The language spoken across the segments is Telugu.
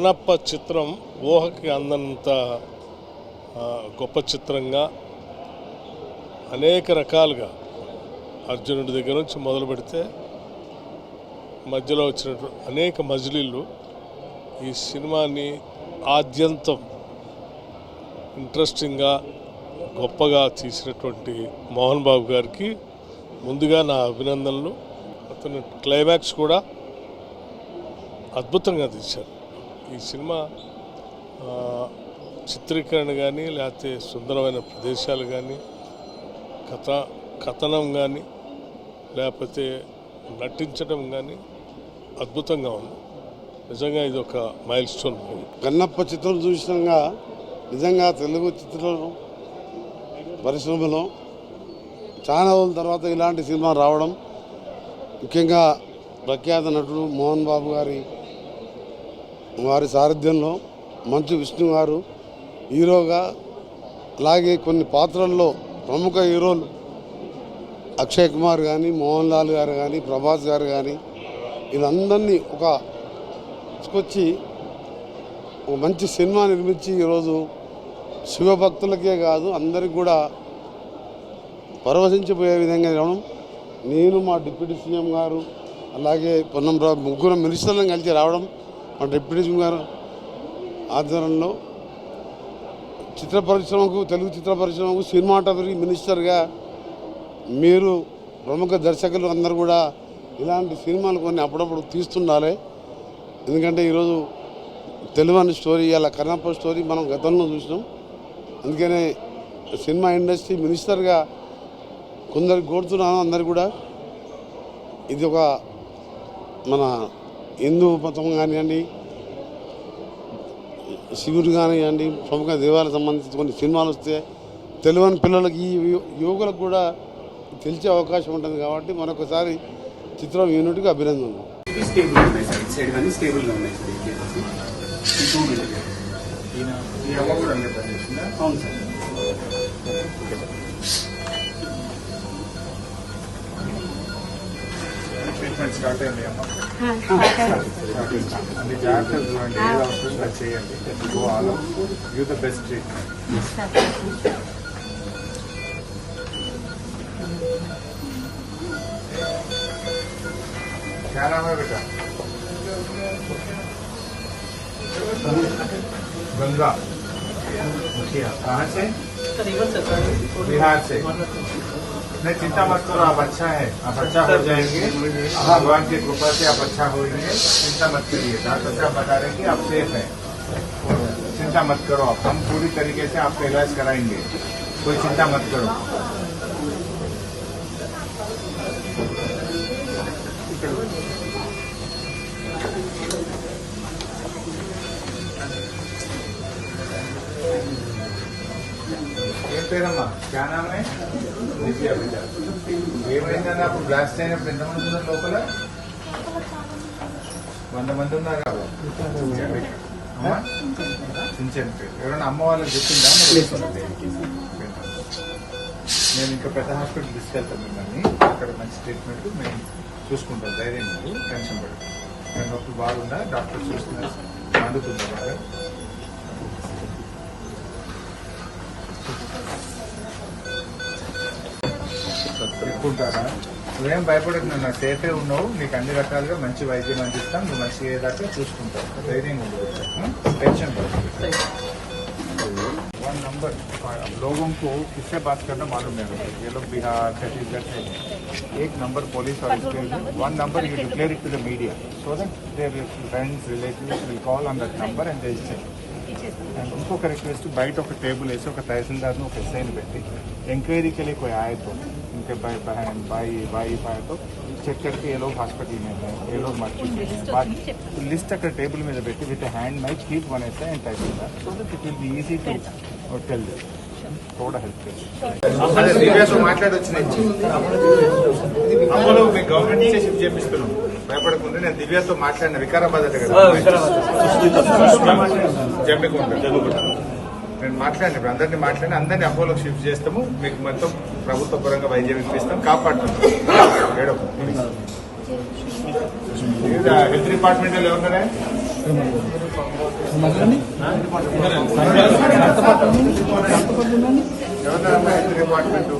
అన్నప్ప చిత్రం ఊహకి అందంత గొప్ప చిత్రంగా అనేక రకాలుగా అర్జునుడి దగ్గర నుంచి మొదలు పెడితే మధ్యలో వచ్చినటువంటి అనేక మజిలీలు ఈ సినిమాని ఆద్యంతం ఇంట్రెస్టింగ్గా గొప్పగా తీసినటువంటి మోహన్ బాబు గారికి ముందుగా నా అభినందనలు. అతను క్లైమాక్స్ కూడా అద్భుతంగా తీశారు. ఈ సినిమా చిత్రీకరణ కానీ లేకపోతే సుందరమైన ప్రదేశాలు కానీ కథ కథనం కానీ లేకపోతే నటించడం కానీ అద్భుతంగా ఉంది. నిజంగా ఇది ఒక మైల్ స్టోన్ మూవీ. కన్నప్ప చిత్రం చూసినాక నిజంగా తెలుగు చిత్రం పరిశ్రమలో చాలా రోజుల తర్వాత ఇలాంటి సినిమా రావడం ముఖ్యంగా ప్రఖ్యాత నటుడు మోహన్ బాబు గారి వారి సారథ్యంలో మంచు విష్ణు గారు హీరోగా అలాగే కొన్ని పాత్రల్లో ప్రముఖ హీరోలు అక్షయ్ కుమార్ కానీ మోహన్ లాల్ గారు కానీ ప్రభాస్ గారు కానీ వీళ్ళందరినీ ఒక తీసుకొచ్చి ఒక మంచి సినిమా నిర్మించి ఈరోజు శివభక్తులకే కాదు అందరికి కూడా పరవశించిపోయే విధంగా రావడం నేను మా డిప్యూటీ సీఎం గారు అలాగే పొన్నం ముగ్గురు మినిస్టర్లను కలిసి రావడం మన డిప్యూటీ సీఎం గారు ఆధ్వర్యంలో చిత్ర పరిశ్రమకు తెలుగు చిత్ర పరిశ్రమకు సినిమాటోగ్రఫీ మినిస్టర్గా మీరు ప్రముఖ దర్శకులు అందరూ కూడా ఇలాంటి సినిమాలు కొన్ని అప్పుడప్పుడు తీస్తుండాలి. ఎందుకంటే ఈరోజు తెలుగు స్టోరీ అలా కర్ణాప స్టోరీ మనం గతంలో చూసినాం. అందుకనే సినిమా ఇండస్ట్రీ మినిస్టర్గా కొందరికి కోరుతున్నాను అందరు కూడా. ఇది ఒక మన హిందూ మతం కానివ్వండి శివుడు కానివ్వండి ప్రముఖ దేవాలకు సంబంధించి కొన్ని సినిమాలు వస్తే తెలియని పిల్లలకి ఈ యువకులకు కూడా తెలిసే అవకాశం ఉంటుంది కాబట్టి మరొకసారి చిత్రం యూనిట్కి అభినందనలు. ఇది స్టేబుల్ ట్రీట్మెంట్ స్టార్ట్ అయింది అమ్మ అన్ని జాగ్రత్తలు చూడండి ఏది అవసరం అది చేయండి go all you the best treatment क्या नाम है बेटा गंगा मुखिया कहाँ से बिहार से नहीं चिंता मत करो, आप अच्छा है, आप अच्छा हो जाएँगे। भगवान की कृपा से आप अच्छा हो चिंता मत करिए डॉक्टर साहब बता रहे कि आप सेफ़ हैं। चिंता मत करो आप, हम पूरी तरीके से आपका इलाज कराएँगे। कोई चिंता मत करो। పేరమ్మా క్యా నామ్ హై దివ్య బిడ్డ ఏమైందని అప్పుడు బ్లాస్ట్ అయినప్పుడు ఎంతమంది ఉన్నారు లోపల? వంద మంది ఉన్నారు? అమ్మా? చించండి పేరు ఎవరైనా అమ్మ వాళ్ళకి చెప్పిందా? నేను ఇంకా పెద్ద హాస్పిటల్ తీసుకెళ్తాను మిమ్మల్ని. అక్కడ మంచి ట్రీట్మెంట్ మేము చూసుకుంటాం. ధైర్యం లేదు టెన్షన్ పడదు నేను నొప్పి బాగుందా? డాక్టర్ చూస్తున్నారు. మండుతుందా బాగా? చెప్పుకుంటారా నువ్వేం భయపడకు నువ్వు నాకు సేఫే ఉన్నావు నీకు అన్ని రకాలుగా మంచి వైద్యం అందిస్తాం నువ్వు మంచి అయ్యేదాకా చూసుకుంటావు ధైర్యంగా ఉండదు टेंशन वन नंबर लोगों को किससे बात करना मालूम नहीं होता ये लोग बिहार छत्तीसगढ़ से हैं। एक नंबर पुलिस और उसके one number you declare it to the media so that their friends relatives will call on that number and they and ఇంకొక రిక్వెస్ట్ బయట ఒక టేబుల్ వేసి ఒక తహసీల్దార్ను ఒక ఎస్ఐని పెట్టి ఎంక్వైరీకి వెళ్ళి ఒక ఆయతో ఇంకా బై బై బాయి బై బాయ్తో చెక్కడికి ఏ లోగ్ హాస్పిటల్ మీద ఏ లోగ్ మర్చి లిస్ట్ అక్కడ టేబుల్ మీద పెట్టి with hand my keep one SI and tahsildar so that it will be easy to tell కూడా హెల్ప్ చేసి మాట్లాడొచ్చినాయి గవర్నమెంట్ చేసి చెప్పిస్తున్నాం భయపడకుండా నేను దివ్యాతో మాట్లాడిన వికారాబాద్ అంటే కదా. జమ్మికుంట నేను మాట్లాడిన ఇప్పుడు అందరినీ మాట్లాడి అందరినీ అపోలోకి షిఫ్ట్ చేస్తాము. మీకు మొత్తం ప్రభుత్వ పరంగా వైద్యం ఇప్పిస్తాం. కాపాడుతాం. హెల్త్ డిపార్ట్మెంట్ ఎవరున్నారా ఎవరన్నా డిపార్ట్మెంట్?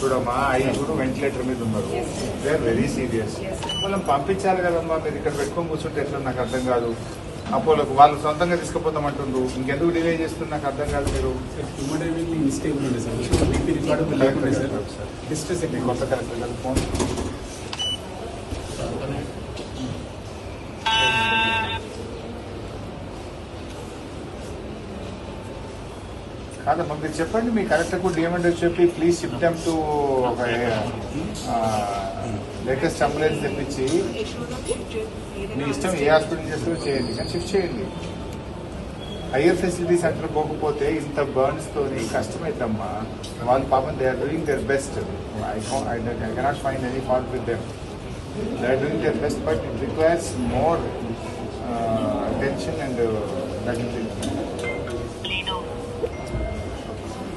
చూడమ్మా ఐదుగురు వెంటిలేటర్ మీద ఉన్నారు. దే ఆర్ వెరీ సీరియస్ మనం పంపించాలి కదమ్మా మీరు ఇక్కడ పెట్టుకొని కూర్చుంటే ఎట్లా? నాకు అర్థం కాదు. అపోలోకి వాళ్ళు సొంతంగా తీసుకుపోతామంటుండ్రు. ఇంకెందుకు డిలే చేస్తుంది నాకు అర్థం కాదు మీరు. మిస్టేక్ ఉండే సార్ కొత్త గారు ఫోన్ కాదమ్మా మీరు చెప్పండి మీ కలెక్టర్ కూడా ఏమంటే చెప్పి ప్లీజ్ షిఫ్ట్ దెమ్ టు ఒక లేటెస్ట్ అంబులెన్స్ తెప్పించి మీ ఇష్టం ఏ హాస్పిటల్ చేస్తారో చేయండి. కానీ షిఫ్ట్ చేయండి. హయ్యర్ ఫెసిలిటీ సెంటర్ పోకపోతే ఇంత బర్న్స్ తోని కష్టమైద్దమ్మా వాళ్ళు పాపం they are doing their best I I cannot find any fault with them they are doing their best but it requires more attention and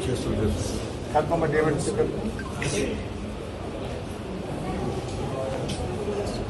చేస్తుంది కల్పమ్మ డేవిడ్